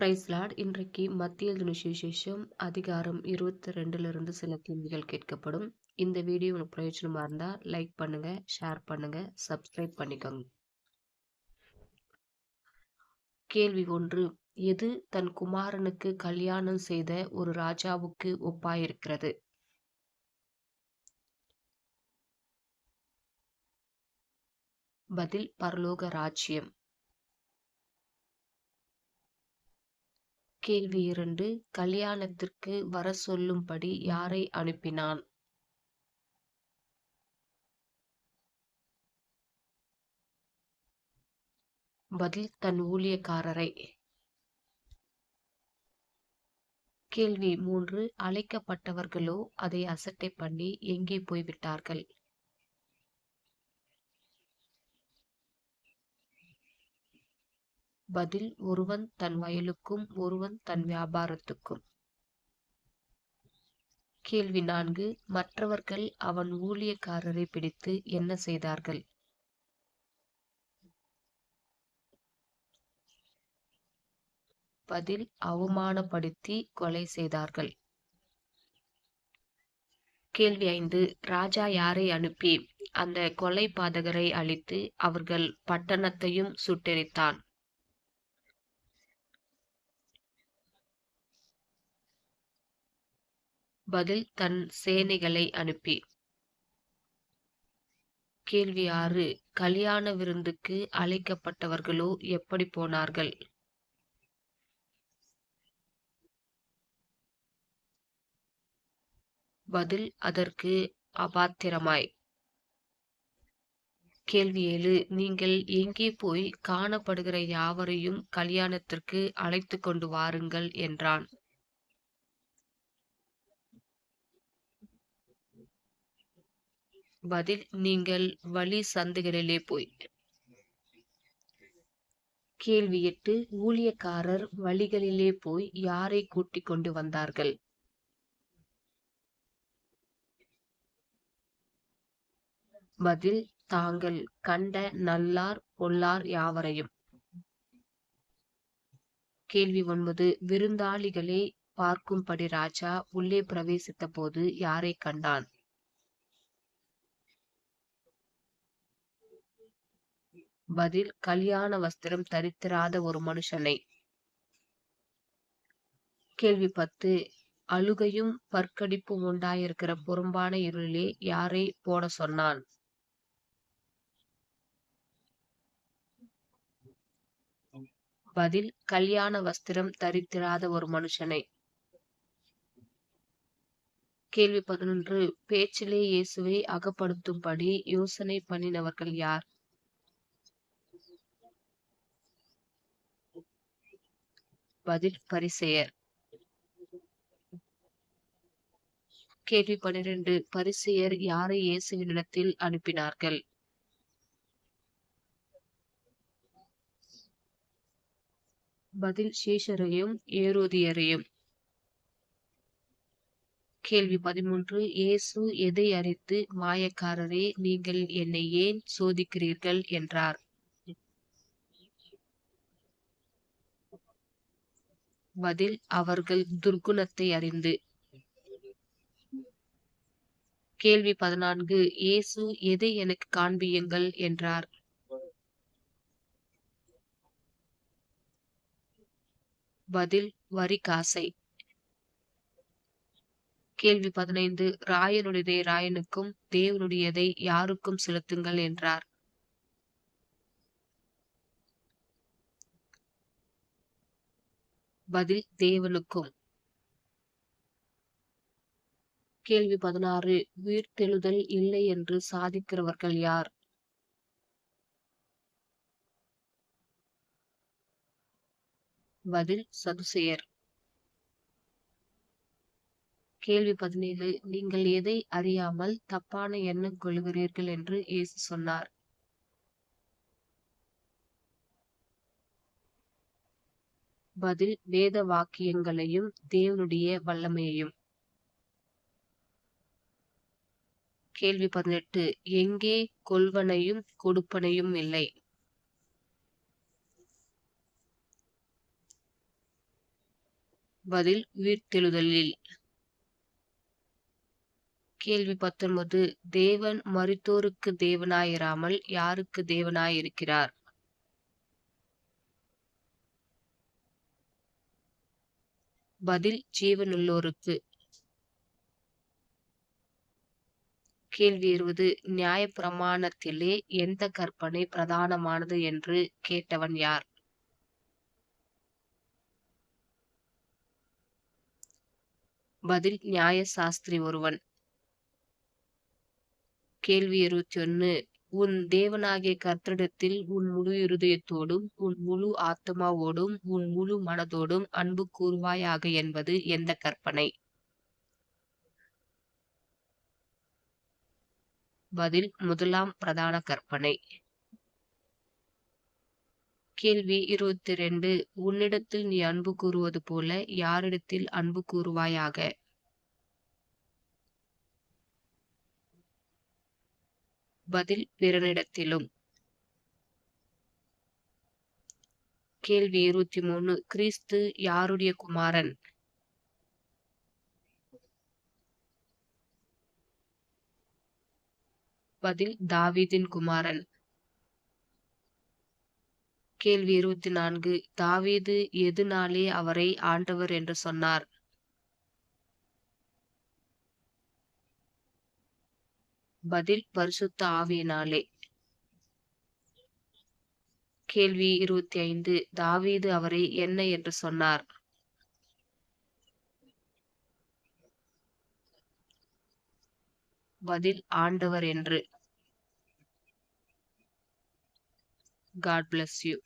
Price Lord இன்றைக்கு மத்திய சுவிசேஷம் அதிகாரம் இருபத்தி ரெண்டுல இருந்து சில கேள்விகள் கேட்கப்படும். இந்த வீடியோ உங்களுக்கு பிரயோஜனமா இருந்தா லைக் பண்ணுங்க ஷேர் பண்ணுங்க சப்ஸ்கிரைப் பண்ணிக்கோங்க. கேள்வி ஒன்று எது தன் குமாரனுக்கு கல்யாணம் செய்த ஒரு ராஜாவுக்கு ஒப்பாயிருக்கிறது? பதில் பரலோக ராஜ்யம். கேள்வி இரண்டு கல்யாணத்திற்கு வர சொல்லும்படி யாரை அனுப்பினான்? பதில் தன் ஊழியக்காரரை. கேள்வி மூன்று அழைக்கப்பட்டவர்களோ அதை அசட்டை பண்ணி எங்கே போய்விட்டார்கள்? பதில் ஒருவன் தன் வயலுக்கும் ஒருவன் தன் வியாபாரத்துக்கும். கேள்வி நான்கு. மற்றவர்கள் அவன் ஊழியக்காரரை பிடித்து என்ன செய்தார்கள்? பதில் அவமானப்படுத்தி கொலை செய்தார்கள். கேள்வி ஐந்து. ராஜா யாரை அனுப்பி அந்த கொலை பாதகரை அழித்து அவர்கள் பட்டணத்தையும் சுட்டெரித்தான்? பதில் தன் சேனைகளை அனுப்பி. கேள்வி ஆறு கல்யாண விருந்துக்கு அழைக்கப்பட்டவர்களோ எப்படி போனார்கள்? பதில் அதற்கு அபாத்திரமாய். கேள்வி ஏழு நீங்கள் எங்கே போய் காணப்படுகிற யாவரையும் கல்யாணத்திற்கு அழைத்து கொண்டு வாருங்கள் என்றான். பதில் நீங்கள் வழி சந்துகளிலே போய். கேள்வி எட்டு ஊழியக்காரர் வழிகளிலே போய் யாரை கூட்டிக் கொண்டு வந்தார்கள்? பதில் தாங்கள் கண்ட நல்லார் பொல்லார் யாவரையும். கேள்வி ஒன்பது விருந்தாளிகளை பார்க்கும்படி ராஜா உள்ளே பிரவேசித்த போது யாரை கண்டான்? பதில் கல்யாண வஸ்திரம் தரித்திராத ஒரு மனுஷனை. கேள்வி பத்து அழுகையும் பற்கடிப்பும் உண்டாயிருக்கிற புறம்பான இருளிலே யாரை போட சொன்னான்? பதில் கல்யாண வஸ்திரம் தரித்திராத ஒரு மனுஷனை. கேள்வி பதினொன்று பேச்சிலே இயேசுவை அகப்படுத்தும்படி யோசனை பண்ணினவர்கள் யார்? பதில் பரிசெயர். கேள்வி பனிரெண்டு பரிசெயர் யாரை இயேசுவினிடத்தில் அனுப்பினார்கள்? பதில் சீஷரையும் ஏரோதியரையும். கேள்வி பதிமூன்று. இயேசு எதை அறித்து மாயக்காரரே நீங்கள் என்னை ஏன் சோதிக்கிறீர்கள்? என்றார். பதில் அவர்கள் துர்க்குணத்தை அறிந்து. கேள்வி பதினான்கு. இயேசு எதை எனக்கு காண்பியுங்கள்? என்றார். பதில் வரி காசை. கேள்வி பதினைந்து ராயனுடையதை ராயனுக்கும் தேவனுடையதை யாருக்கும் செலுத்துங்கள் என்றார். பதில் தேவனுக்கும். கேள்வி பதினாறு உயிர்த்தெழுதல் இல்லை என்று சாதிக்கிறவர்கள் யார்? பதில் சதுசெயர். கேள்வி பதினேழு நீங்கள் எதை அறியாமல் தப்பான எண்ணம் கொள்கிறீர்கள் என்று இயேசு சொன்னார். பதில் வேத வாக்கியங்களையும் தேவனுடைய வல்லமையையும். கேள்வி பதினெட்டு எங்கே கொள்வனையும் கொடுப்பனையும் இல்லை. பதில் உயிர்த்தெழுதலில். கேள்வி பத்தொன்பது தேவன் மறுத்தோருக்கு தேவனாயிராமல் யாருக்கு தேவனாயிருக்கிறார்? பதில் ஜீவனுள்ளோருக்கு. கேள்வி இருபது நியாயப்பிரமாணத்திலே எந்த கற்பனை பிரதானமானது என்று கேட்டவன் யார்? பதில் நியாய சாஸ்திரி ஒருவன். கேள்வி இருபத்தி ஒன்னு உன் தேவனாகிய கர்த்தரிடத்தில் உன் முழு இருதயத்தோடும் உன் முழு ஆத்மாவோடும் உன் முழு மனதோடும் அன்பு கூறுவாயாக என்பது எந்த கற்பனை? பதில் முதலாம் பிரதான கற்பனை. கேள்வி இருபத்தி ரெண்டு உன்னிடத்தில் நீ அன்பு கூறுவது போல யாரிடத்தில் அன்பு கூறுவாயாக? பதில் பிறனிடத்திலும். கேள்வி இருபத்தி மூணு. கிறிஸ்து யாருடைய குமாரன்? பதில் தாவீதின் குமாரன். கேள்வி இருபத்தி நான்கு. தாவீது எதுனாலே அவரை ஆண்டவர் என்று சொன்னார்? பதில் பரிசுத்த ஆவியினாலே. கேள்வி இருபத்தி ஐந்து தாவீது அவரை என்ன என்று சொன்னார்? பதில் ஆண்டவர் என்று. God bless you